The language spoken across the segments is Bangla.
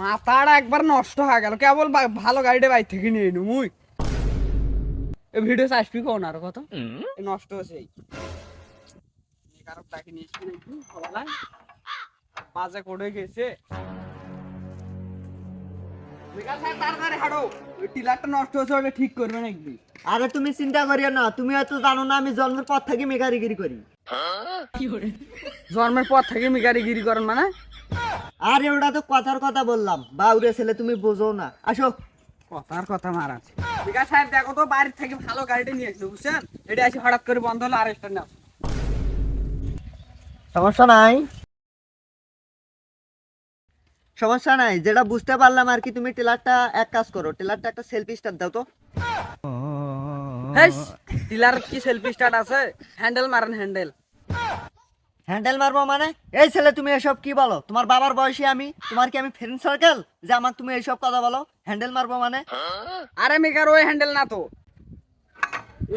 মাথাটা একবার নষ্ট হয়ে গেল। কেবল ভালো গাড়িটা বাইর থেকে নিয়ে এনু মুই। এই ভিডিও আসবি কোন আর কত? নষ্ট হয়েছে এই। কারও ডাকে নিয়ে বাজে করে গেছে। টিলারটা নষ্ট হয়েছে ওটা ঠিক করবে নাকি আরে তুমি চিন্তা করিও না তুমি হয়তো জানো না আমি জন্মের পর থেকে মেকারিগিরি করি। জন্মের পর থেকে মিগারিগিরি করেন মানে? আরে ওটা তো কথার কথা বললাম বাউরে ছেলে তুমি বোঝো না। আসো। কথার কথা মারাচ্ছে বিকাশ সাহেব দেখো তো বাইরে থেকে ভালো গাড়িটা নিয়ে এসেছে বুঝছেন? এটা এসে হঠাৎ করে বন্ধ হলো আর একটা সমস্যা নাই। সমস্যা নাই যেটা বুঝতে পারলাম আর কি তুমি টেলারটা এক কাজ করো টেলারটা একটা সেলফি স্টার দাও তো। টিলার কি সেলফি স্টার্ট আছে? হ্যান্ডেল মারেন হ্যান্ডেল হ্যান্ডেল মারবো মানে? এই ছেলে তুমি এসব কি বলো? তোমার বাবার বয়সী আমি তোমার কি আমি ফ্রেন্ড সার্কেল যে আমাকে তুমি এইসব কথা বলো হ্যান্ডেল মারবো মানে? আরে মেকার ওই হ্যান্ডেল না তো।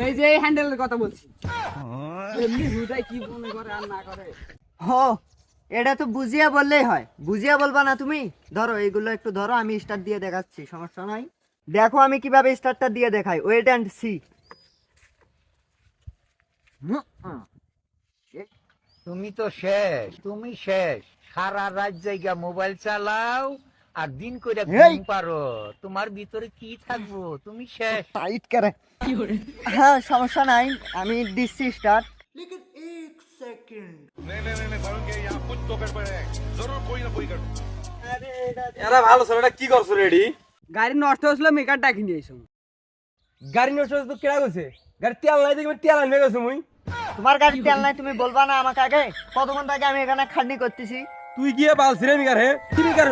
এই যে এই হ্যান্ডেলের কথা বলছি। এমনি হুদাই কি মনে করে আর না করে? হো এটা তো বুঝিয়া বললেই হয়। বুঝিয়া বলবা না তুমি? ধরো এইগুলো একটু ধরো আমি স্টার্ট দিয়ে দেখাচ্ছি সমস্যা নাই। দেখো আমি কীভাবে স্টার্টটা দিয়ে দেখাই। ওয়েট অ্যান্ড সি তুমি তো শেষ তুমি শেষ। সারা রাত জায়গা মোবাইল চালাও আর দিন করে এই! ঘুম পারো। তোমার ভিতরে কি থাকব? তুমি শেষ। টাইট করে। হ্যাঁ সমস্যা নাই। আমি দিচ্ছি স্টার্ট সেকেন্ড এরা ভালো কি করছ রেডি গাড়ি নষ্ট হয়েছিল মেকার ডাকি নিয়ে গাড়ি নষ্ট হয়েছে তো কেডা গেছে গাড়ি তেল নাই দেখবে তেল আনবে গেছো মুই তোমার গাড়ি তেল নাই তুমি বলবা না আমাকে আগে কত ঘণ্টা আগে আমি এখানে খাটনি করতেছি তুই গিয়ে বালছি রে মিকার হে মিকার